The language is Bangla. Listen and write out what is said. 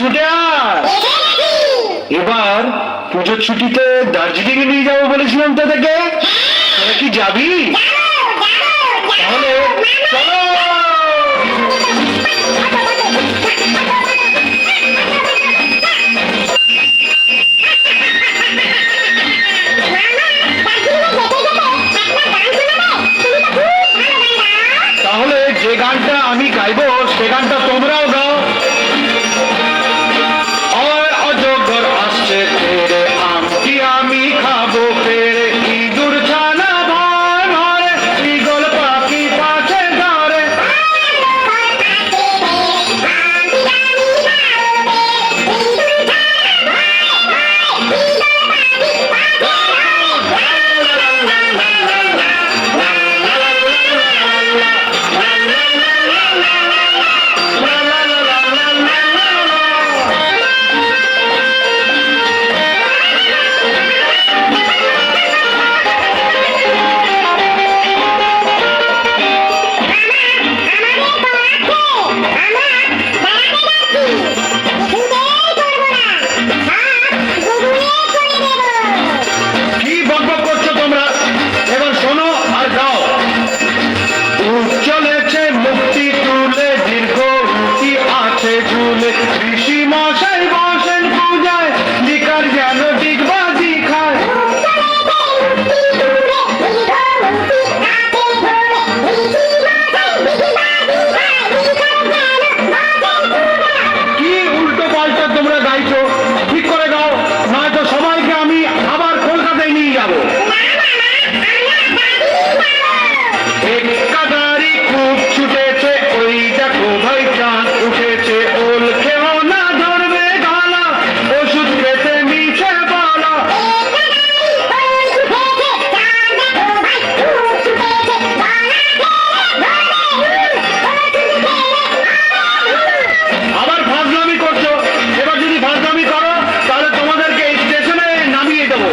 ছুটে এবার পুজোর ছুটিতে দার্জিলিং এ নিয়ে যাব বলেছিলাম তোদেরকে। তাহলে কি যাবি? তাহলে চলো। একাদারি খুব ছুটেছে, ওই দেখো চাঁদ উঠেছে। ওল খেও না, ধরবে ওষুধ খেতে মিছে বলা। আবার ফাজলামি করছ? এবার যদি ফাজলামি করো, তাহলে তোমাদেরকে এই স্টেশনে নামিয়ে দেবো।